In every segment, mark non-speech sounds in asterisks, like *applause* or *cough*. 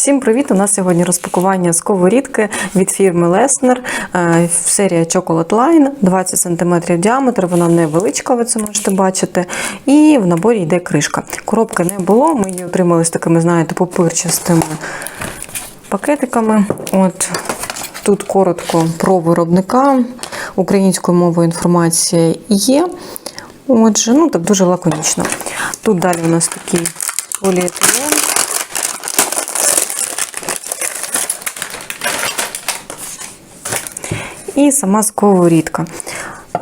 Всім привіт! У нас сьогодні розпакування сковорідки від фірми Леснер. Серія Chocolate Line, 20 см діаметр, вона невеличка, ви це можете бачити. І в наборі йде кришка. Коробки не було, ми її отримали з такими, знаєте, пупирчастими пакетиками. От Тут коротко про виробника. Українською мовою інформація є. Отже, ну так дуже лаконічно. Тут далі у нас такий поліетилен. І сама сковорідка.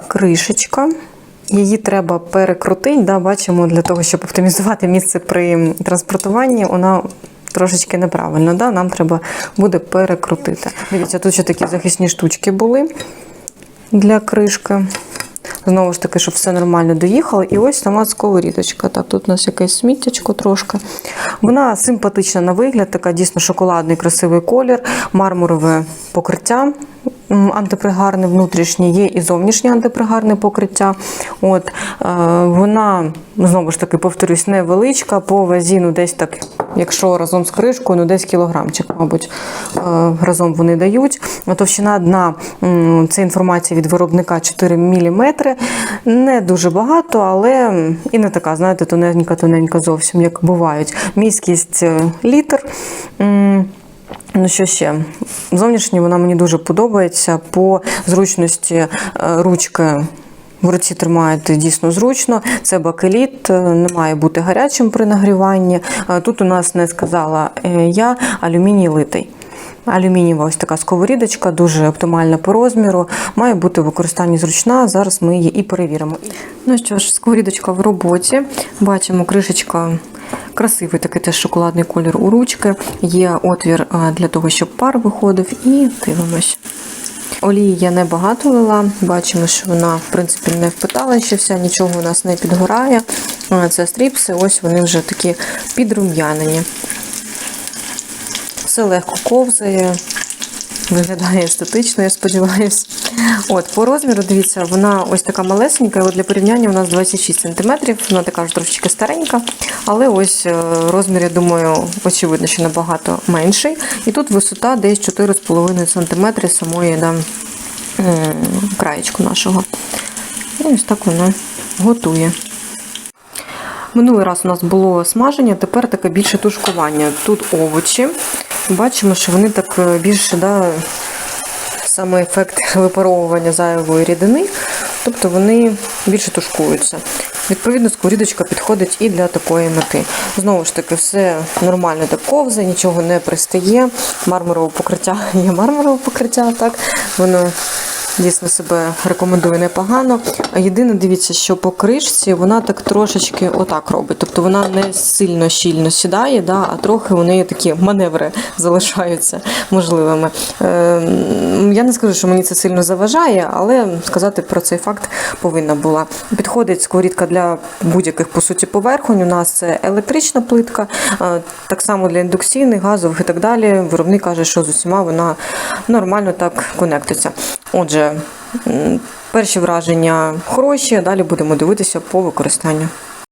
Кришечка. Її треба перекрутити. Да, бачимо, для того, щоб оптимізувати місце при транспортуванні, вона трошечки неправильно. Да? Нам треба буде перекрутити. Дивіться, тут ще такі захисні штучки були для кришки. Знову ж таки, щоб все нормально доїхало. І ось сама сковорідочка. Так, тут у нас якесь сміттячко трошки. Вона симпатична на вигляд, така дійсно шоколадний, красивий колір, мармурове покриття. Антипригарне внутрішнє, є і зовнішнє антипригарне покриття. От, е, вона, знову ж таки, повторюсь, невеличка, по вазі, ну десь так, якщо разом з кришкою, ну десь кілограмчик, мабуть, е, разом вони дають. Товщина дна, це інформація від виробника 4 мм. Не дуже багато, але і не така, знаєте, тоненька-тоненька зовсім, як бувають. Міськість е, літр. Ну, що ще? Зовнішньо вона мені дуже подобається. По зручності е, ручки в руці тримаєте дійсно зручно. Це бакеліт, е, не має бути гарячим при нагріванні. Е, Тут у нас не сказала я алюміній литий. Алюмінієва ось така сковорідочка, дуже оптимальна по розміру, має бути в використанні зручна. Зараз ми її і перевіримо. Ну що ж, сковорідочка в роботі. Бачимо, кришечка красивий такий теж шоколадний колір у ручки. Є отвір для того, щоб пар виходив, і дивимось. Олії я не багато лила. Бачимо, що вона, в принципі, не впитала ще вся, нічого у нас не підгорає. Це стріпси, ось вони вже такі підрум'янені. Все легко ковзає, виглядає естетично, я сподіваюся. От, по розміру, дивіться, вона ось така малесенька, для порівняння у нас 26 см, вона така ж трошечки старенька, але ось е, розмір, я думаю, очевидно, що набагато менший. І тут висота десь 4,5 см самої да, краєчку нашого. І ось так вона готує. Минулий раз у нас було смаження, тепер таке більше тушкування. Тут овочі. Бачимо, що вони так е, більше, да, саме ефект випаровування зайвої рідини, тобто вони більше тушкуються. Відповідно, сковорідочка підходить і для такої мети. Знову ж таки, все нормально так ковзе, нічого не пристає. Мармурове покриття *laughs* є мармурове покриття, так воно дійсно себе рекомендує непогано. Єдине, дивіться, що по кришці вона так трошечки отак робить. Тобто вона не сильно щільно сідає, да, а трохи у неї такі маневри залишаються можливими. Е, я не скажу, що мені це сильно заважає, але сказати про цей факт повинна була. Підходить сковорідка для будь-яких по суті поверхонь. У нас це електрична плитка, е, так само для індукційних, газових і так далі. Виробник каже, що з усіма вона нормально так конектиться. Отже, перші враження хороші, далі будемо дивитися по використанню.